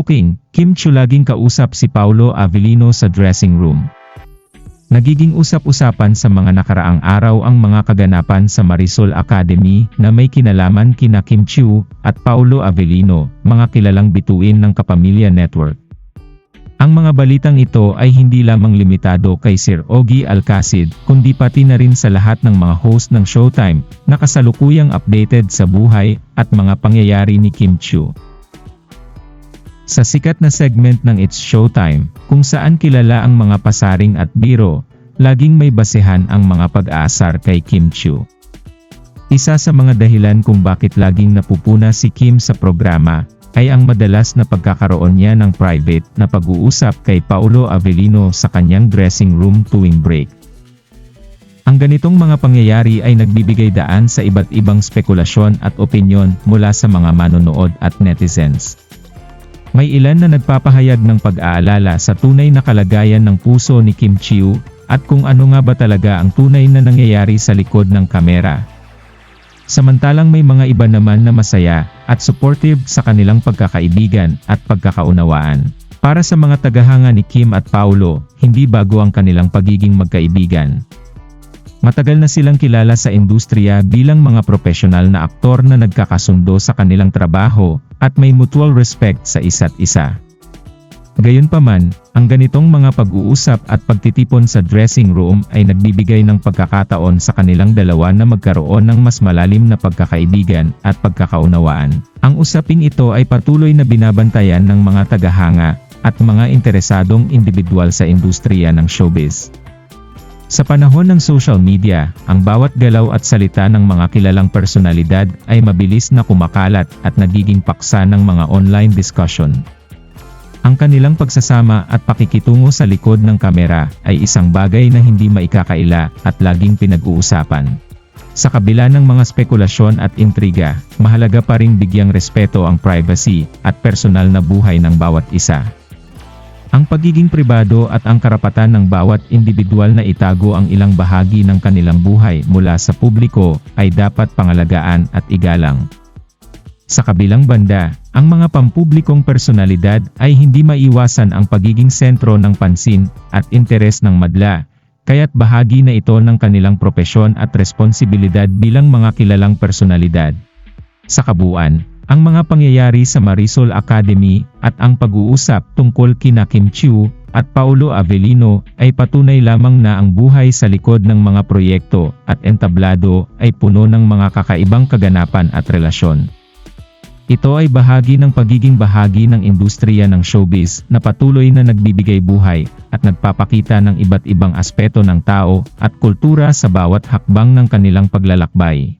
Booking, Kim Chiu laging kausap si Paulo Avellino sa dressing room. Nagiging usap-usapan sa mga nakaraang araw ang mga kaganapan sa Marisol Academy na may kinalaman kina Kim Chiu at Paulo Avellino, mga kilalang bituin ng Kapamilya Network. Ang mga balitang ito ay hindi lamang limitado kay Sir Ogie Alcacid, kundi pati na rin sa lahat ng mga host ng Showtime, na kasalukuyang updated sa buhay at mga pangyayari ni Kim Chiu. Sa sikat na segment ng It's Showtime, kung saan kilala ang mga pasaring at biro, laging may basehan ang mga pag-aasar kay Kim Chiu. Isa sa mga dahilan kung bakit laging napupuna si Kim sa programa, ay ang madalas na pagkakaroon niya ng private na pag-uusap kay Paulo Avellino sa kanyang dressing room tuwing break. Ang ganitong mga pangyayari ay nagbibigay daan sa iba't ibang spekulasyon at opinyon mula sa mga manonood at netizens. May ilan na nagpapahayag ng pag-aalala sa tunay na kalagayan ng puso ni Kim Chiu at kung ano nga ba talaga ang tunay na nangyayari sa likod ng kamera. Samantalang may mga iba naman na masaya at supportive sa kanilang pagkakaibigan at pagkakaunawaan. Para sa mga tagahanga ni Kim at Paulo, hindi bago ang kanilang pagiging magkaibigan. Matagal na silang kilala sa industriya bilang mga profesional na aktor na nagkakasundo sa kanilang trabaho at may mutual respect sa isa't isa. Gayunpaman, ang ganitong mga pag-uusap at pagtitipon sa dressing room ay nagbibigay ng pagkakataon sa kanilang dalawa na magkaroon ng mas malalim na pagkakaibigan at pagkakaunawaan. Ang usaping ito ay patuloy na binabantayan ng mga tagahanga at mga interesadong individual sa industriya ng showbiz. Sa panahon ng social media, ang bawat galaw at salita ng mga kilalang personalidad ay mabilis na kumakalat at nagiging paksa ng mga online discussion. Ang kanilang pagsasama at pakikitungo sa likod ng kamera ay isang bagay na hindi maikakaila at laging pinag-uusapan. Sa kabila ng mga spekulasyon at intriga, mahalaga pa ring bigyang respeto ang privacy at personal na buhay ng bawat isa. Ang pagiging pribado at ang karapatan ng bawat individual na itago ang ilang bahagi ng kanilang buhay mula sa publiko ay dapat pangalagaan at igalang. Sa kabilang banda, ang mga pampublikong personalidad ay hindi maiwasan ang pagiging sentro ng pansin at interes ng madla, kaya't bahagi na ito ng kanilang propesyon at responsibilidad bilang mga kilalang personalidad. Sa kabuuan, ang mga pangyayari sa Marisol Academy at ang pag-uusap tungkol kina Kim Chiu at Paulo Avellino ay patunay lamang na ang buhay sa likod ng mga proyekto at entablado ay puno ng mga kakaibang kaganapan at relasyon. Ito ay bahagi ng pagiging bahagi ng industriya ng showbiz na patuloy na nagbibigay buhay at nagpapakita ng iba't ibang aspeto ng tao at kultura sa bawat hakbang ng kanilang paglalakbay.